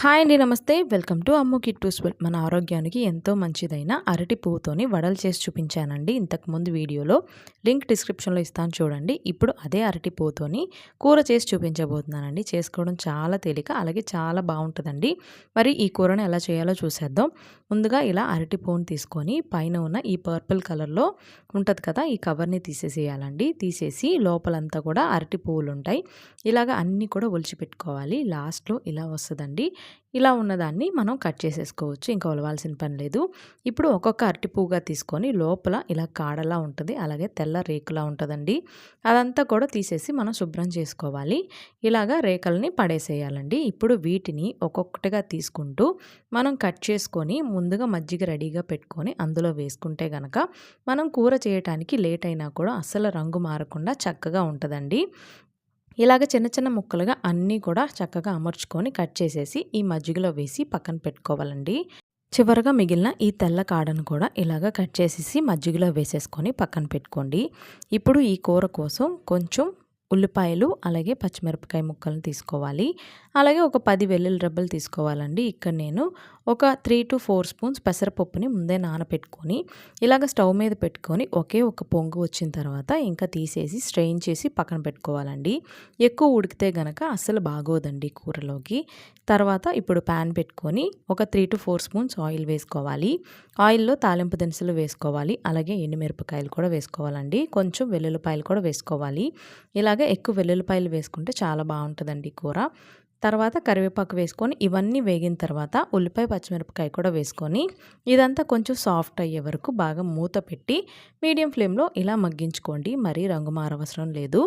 Hi అండి నమస్తే. Welcome to Ammu కిట్ టూస్వెల్ మన ఆరోగ్యానికి ఎంతో మంచిదైన అరటి పువ్వుతోని వడలు చేసి చూపించానండి ఇంతకుముందు వీడియోలో. లింక్ డిస్క్రిప్షన్లో ఇస్తాను చూడండి. ఇప్పుడు అదే అరటి పువ్వుతోని కూర చేసి చూపించబోతున్నానండి. చేసుకోవడం చాలా తేలిక అలాగే చాలా బాగుంటుందండి. మరి ఈ కూరను ఎలా చేయాలో చూసేద్దాం. ముందుగా ఇలా అరటి పువ్వును తీసుకొని పైన ఉన్న ఈ పర్పుల్ కలర్లో ఉంటుంది కదా ఈ కవర్ని తీసేసేయాలండి. తీసేసి లోపలంతా కూడా అరటి పువ్వులు ఉంటాయి ఇలాగ అన్నీ కూడా ఒలిచిపెట్టుకోవాలి. లాస్ట్లో ఇలా వస్తుందండి. ఇలా ఉన్నదాన్ని మనం కట్ చేసేసుకోవచ్చు. ఇంకా ఉలవాల్సిన పని లేదు. ఇప్పుడు ఒక్కొక్క అరటి పువ్వుగా తీసుకొని లోపల ఇలా కాడలా ఉంటుంది. అలాగే తెల్ల రేకులా ఉంటుందండి. అదంతా కూడా తీసేసి మనం శుభ్రం చేసుకోవాలి. ఇలాగా రేకల్ని పడేసేయాలండి. ఇప్పుడు వీటిని ఒక్కొక్కటిగా తీసుకుంటూ మనం కట్ చేసుకొని ముందుగా మజ్జిగ రెడీగా పెట్టుకొని అందులో వేసుకుంటే గనక మనం కూర చేయటానికి లేట్ అయినా కూడా అస్సలు రంగు మారకుండా చక్కగా ఉంటుందండి. ఇలాగ చిన్న చిన్న ముక్కలుగా అన్నీ కూడా చక్కగా అమర్చుకొని కట్ చేసేసి ఈ మజ్జిగలో వేసి పక్కన పెట్టుకోవాలండి. చివరగా మిగిలిన ఈ తెల్ల కాడను కూడా ఇలాగ కట్ చేసేసి మజ్జిగలో వేసేసుకొని పక్కన పెట్టుకోండి. ఇప్పుడు ఈ కూర కోసం కొంచెం ఉల్లిపాయలు అలాగే పచ్చిమిరపకాయ ముక్కలను తీసుకోవాలి. అలాగే ఒక పది వెల్లుల్లి రబ్బలు తీసుకోవాలండి. ఇక్కడ నేను ఒక త్రీ టు ఫోర్ స్పూన్స్ పెసరపప్పుని ముందే నానపెట్టుకొని ఇలాగ స్టవ్ మీద పెట్టుకొని ఒకే ఒక పొంగు వచ్చిన తర్వాత ఇంకా తీసేసి స్ట్రెయిన్ చేసి పక్కన పెట్టుకోవాలండి. ఎక్కువ ఉడికితే గనక అస్సలు బాగోదండి కూరలోకి. తర్వాత ఇప్పుడు ప్యాన్ పెట్టుకొని ఒక three to four spoons oil వేసుకోవాలి. ఆయిల్లో తాలింపు దినుసులు వేసుకోవాలి. అలాగే ఎండుమిరపకాయలు కూడా వేసుకోవాలండి. కొంచెం వెల్లుల్లిపాయలు కూడా వేసుకోవాలి. ఇలా అలాగే ఎక్కువ వెల్లుల్లిపాయలు వేసుకుంటే చాలా బాగుంటుందండి కూర. తర్వాత కరివేపాకు వేసుకొని ఇవన్నీ వేగిన తర్వాత ఉల్లిపాయ పచ్చిమిరపకాయ కూడా వేసుకొని ఇదంతా కొంచెం సాఫ్ట్ అయ్యే వరకు బాగా మూత పెట్టి మీడియం ఫ్లేమ్లో ఇలా మగ్గించుకోండి. మరీ రంగు మారవసరం లేదు.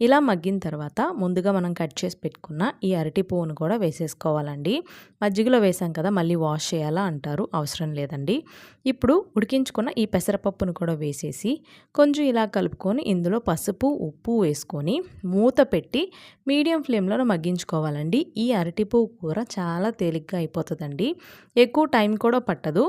ఇలా మగ్గిన తర్వాత ముందుగా మనం కట్ చేసి పెట్టుకున్న ఈ అరటి పువ్వును కూడా వేసేసుకోవాలండి. మజ్జిగలో వేసాం కదా మళ్ళీ వాష్ చేయాలా అంటారు అవసరం లేదండి. ఇప్పుడు ఉడికించుకున్న ఈ పెసరపప్పును కూడా వేసేసి కొంచెం ఇలా కలుపుకొని ఇందులో పసుపు ఉప్పు వేసుకొని మూత పెట్టి మీడియం ఫ్లేమ్లో మగ్గించుకోవాలండి. ఈ అరటిపువ్వు కూర చాలా తేలిగ్గా అయిపోతుందండి. ఎక్కువ టైం కూడా పట్టదు.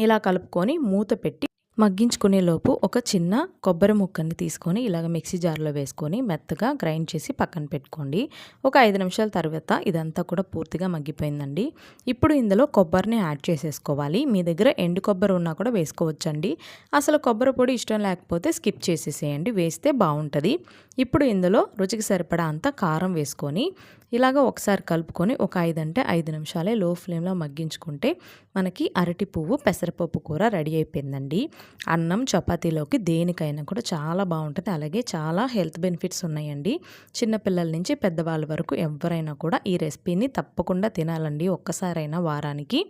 ఇలా కలుపుకొని మూత పెట్టి మగ్గించుకునే లోపు ఒక చిన్న కొబ్బరి ముక్కని తీసుకొని ఇలాగ మిక్సీ జార్లో వేసుకొని మెత్తగా గ్రైండ్ చేసి పక్కన పెట్టుకోండి. ఒక ఐదు నిమిషాల తర్వాత ఇదంతా కూడా పూర్తిగా మగ్గిపోయిందండి. ఇప్పుడు ఇందులో కొబ్బరిని యాడ్ చేసేసుకోవాలి. మీ దగ్గర ఎండు కొబ్బరి ఉన్నా కూడా వేసుకోవచ్చండి. అసలు కొబ్బరి పొడి ఇష్టం లేకపోతే స్కిప్ చేసేసేయండి. వేస్తే బాగుంటుంది. ఇప్పుడు ఇందులో రుచికి సరిపడా అంత కారం వేసుకొని ఇలాగ ఒకసారి కలుపుకొని ఒక ఐదు అంటే ఐదు నిమిషాలే లో ఫ్లేమ్లో మగ్గించుకుంటే మనకి అరటి పువ్వు పెసరపప్పు కూర రెడీ అయిపోయిందండి. అన్నం చపాతీలోకి దేనికైనా కూడా చాలా బాగుంటుంది. అలాగే చాలా హెల్త్ బెనిఫిట్స్ ఉన్నాయండి. చిన్నపిల్లల నుంచి పెద్దవాళ్ళ వరకు ఎవరైనా కూడా ఈ రెసిపీని తప్పకుండా తినాలండి ఒక్కసారైనా వారానికి.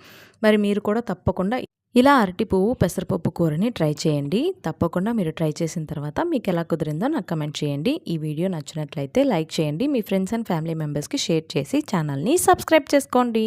మరి మీరు కూడా తప్పకుండా ఇలా అరటి పువ్వు పెసరపప్పు కూరని ట్రై చేయండి. తప్పకుండా మీరు ట్రై చేసిన తర్వాత మీకు ఎలా కుదిరిందో నాకు కమెంట్ చేయండి. చేయండి ఈ వీడియో నచ్చినట్లయితే లైక్ చేయండి. మీ ఫ్రెండ్స్ అండ్ ఫ్యామిలీ మెంబర్స్కి షేర్ చేసి ఛానల్ని సబ్స్క్రైబ్ చేసుకోండి.